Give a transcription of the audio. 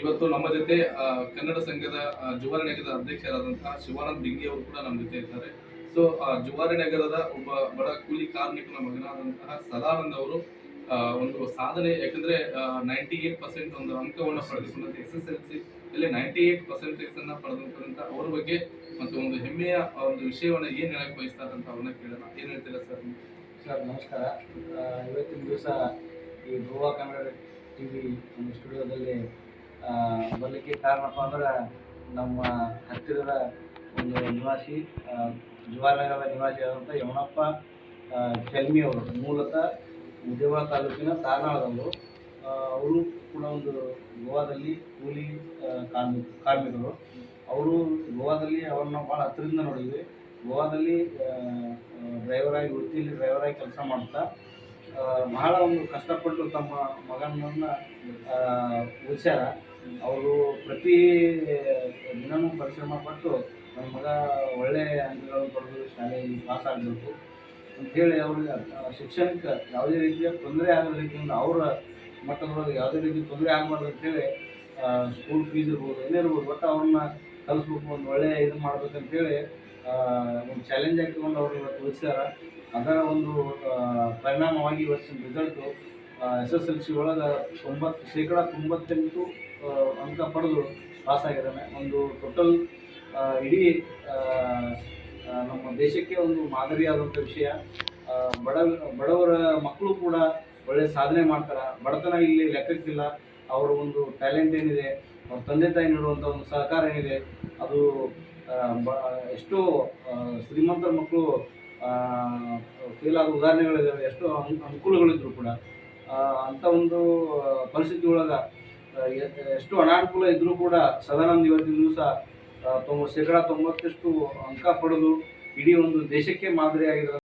ಇವತ್ತು ನಮ್ಮ ಜೊತೆ ಕನ್ನಡ ಸಂಘದ ಜುವಾರಿ ನಗರದ ಅಧ್ಯಕ್ಷರಾದಂತಹ ಶಿವಾನಂದ್ ಡಿಂಗಿ ಅವರು ಕೂಡ ನಮ್ಮ ಜೊತೆ ಇದ್ದಾರೆ. ಸೊ ಜುವಾರಿ ನಗರದ ಒಬ್ಬ ಬಡ ಕೂಲಿ ಕಾರ್ಮಿಕನ ಮಗನಾದಂತಹ ಸದಾನಂದ್ ಅವರು ಒಂದು ಸಾಧನೆ, ಯಾಕಂದ್ರೆ ನೈಂಟಿ ಏಟ್ ಪರ್ಸೆಂಟ್ ಒಂದು ಅಂಕವನ್ನು ಪಡೆದುಕೊಂಡಂತ ಎಸ್ ಎಸ್ ಎಲ್ ಸಿ ಇಲ್ಲಿ ನೈಂಟಿ ಏಟ್ ಪರ್ಸೆಂಟೇಜ್ ಅನ್ನ ಪಡೆದುಕೊಂಡಂತ ಅವರ ಬಗ್ಗೆ ಮತ್ತು ಒಂದು ಹೆಮ್ಮೆಯ ಒಂದು ವಿಷಯವನ್ನ ಏನ್ ಹೇಳಕ್ ಬಯಸ್ತಾರೆ ಅಂತ ಅವ್ರನ್ನ ಕೇಳೋಣ. ಏನ್ ಹೇಳ್ತೀರಾ ಸರ್ ಸರ್, ನಮಸ್ಕಾರ. ಇವತ್ತಿನ ದಿವಸ ಈ ಗೋವಾ ಕನ್ನಡ ಟಿವಿ ಸ್ಟುಡಿಯೋದಲ್ಲಿ ಬರಲಿಕ್ಕೆ ಕಾರಣಪ್ಪ ಅಂದ್ರೆ ನಮ್ಮ ಹತ್ತಿರದ ಒಂದು ನಿವಾಸಿ ಆ, ಜವಾಹರನಗರದ ನಿವಾಸಿ ಆದಂಥ ಯಮನಪ್ಪ ಚೆಲ್ಮಿ ಅವರು ಮೂಲತಃ ಮುದೇವಾಳ ತಾಲೂಕಿನ ತಾರ್ನಾಳದವರು ಆ, ಅವರು ಕೂಡ ಒಂದು ಗೋವಾದಲ್ಲಿ ಕೂಲಿ ಕಾರ್ಮಿ ಕಾರ್ಮಿಕರು. ಅವರು ಗೋವಾದಲ್ಲಿ ಅವ್ರನ್ನ ಭಾಳ ಹತ್ತಿರದಿಂದ ನೋಡಿದ್ವಿ. ಗೋವಾದಲ್ಲಿ ಡ್ರೈವರಾಗಿ ವೃತ್ತಿಯಲ್ಲಿ ಡ್ರೈವರಾಗಿ ಕೆಲಸ ಮಾಡ್ತಾ ಬಹಳ ಒಂದು ಕಷ್ಟಪಟ್ಟು ತಮ್ಮ ಮಗನನ್ನ ಉಳಿಸ್ಯಾರ ಅವರು ಪ್ರತಿ ದಿನವೂ ಪರಿಶ್ರಮ ಪಟ್ಟು ನನ್ನ ಮಗ ಒಳ್ಳೆ ಅಂಕಗಳನ್ನು ಪಡೆದು ಶಾಲೆಯಲ್ಲಿ ಪಾಸ್ ಆಗಬೇಕು ಅಂಥೇಳಿ ಅವ್ರಿಗೆ ಶಿಕ್ಷಣಕ್ಕೆ ಯಾವುದೇ ರೀತಿಯ ತೊಂದರೆ ಆಗದ ರೀತಿಯಿಂದ ಅವರ ಮಟ್ಟದೊಳಗೆ ಯಾವುದೇ ರೀತಿ ತೊಂದರೆ ಆಗಬಾರ್ದು ಅಂತೇಳಿ ಸ್ಕೂಲ್ ಫೀಸ್ ಇರ್ಬೋದು, ಏನೇ ಇರ್ಬೋದು, ಒಟ್ಟು ಅವ್ರನ್ನ ಕಲಿಸ್ಬೇಕು, ಒಂದು ಒಳ್ಳೆಯ ಇದು ಮಾಡ್ಬೇಕಂತೇಳಿ ಒಂದು ಚಾಲೆಂಜ್ ತಗೊಂಡು ಅವರು ಇವತ್ತು ಉಳಿಸ್ಯಾರ. ಅದರ ಒಂದು ಪರಿಣಾಮವಾಗಿ ಇವತ್ತಿನ result S S L C ಒಳಗೆ ತೊಂಬತ್ತು ಶೇಕಡ ತೊಂಬತ್ತೆಂಟು ಅಂಕ ಪಡೆದು ಪಾಸ್ ಆಗಿದ್ದಾನೆ. ಒಂದು ಟೋಟಲ್ ಇಡೀ ನಮ್ಮ ದೇಶಕ್ಕೆ ಒಂದು ಮಾದರಿಯಾದಂಥ ವಿಷಯ. ಬಡ, ಬಡವರ ಮಕ್ಕಳು ಕೂಡ ಒಳ್ಳೆ ಸಾಧನೆ ಮಾಡ್ತಾರೆ. ಬಡತನ ಇಲ್ಲಿ ಲೆಕ್ಕಕ್ಕಿಲ್ಲ. ಅವರ ಒಂದು ಟ್ಯಾಲೆಂಟ್ ಏನಿದೆ, ಅವ್ರ ತಂದೆ ತಾಯಿ ನೀಡುವಂಥ ಒಂದು ಸಹಕಾರ ಏನಿದೆ, ಅದು ಬ, ಎಷ್ಟೋ ಶ್ರೀಮಂತರ ಮಕ್ಕಳು ಫೇಲ್ ಆದ ಉದಾಹರಣೆಗಳಿದ್ದಾವೆ ಎಷ್ಟೋ ಅನು- ಅನುಕೂಲಗಳಿದ್ರು ಕೂಡ. ಅಂಥ ಒಂದು ಪರಿಸ್ಥಿತಿ ಒಳಗೆ ಎಷ್ಟು ಅನಾನುಕೂಲ ಇದ್ರೂ ಕೂಡ ಸದಾನಂದ ಇವತ್ತಿನ ದಿವಸ ತೊಂಬ, ಶೇಕಡ ತೊಂಬತ್ತಷ್ಟು ಅಂಕ ಪಡೆದು ಇಡೀ ಒಂದು ದೇಶಕ್ಕೆ ಮಾದರಿಯಾಗಿರೋ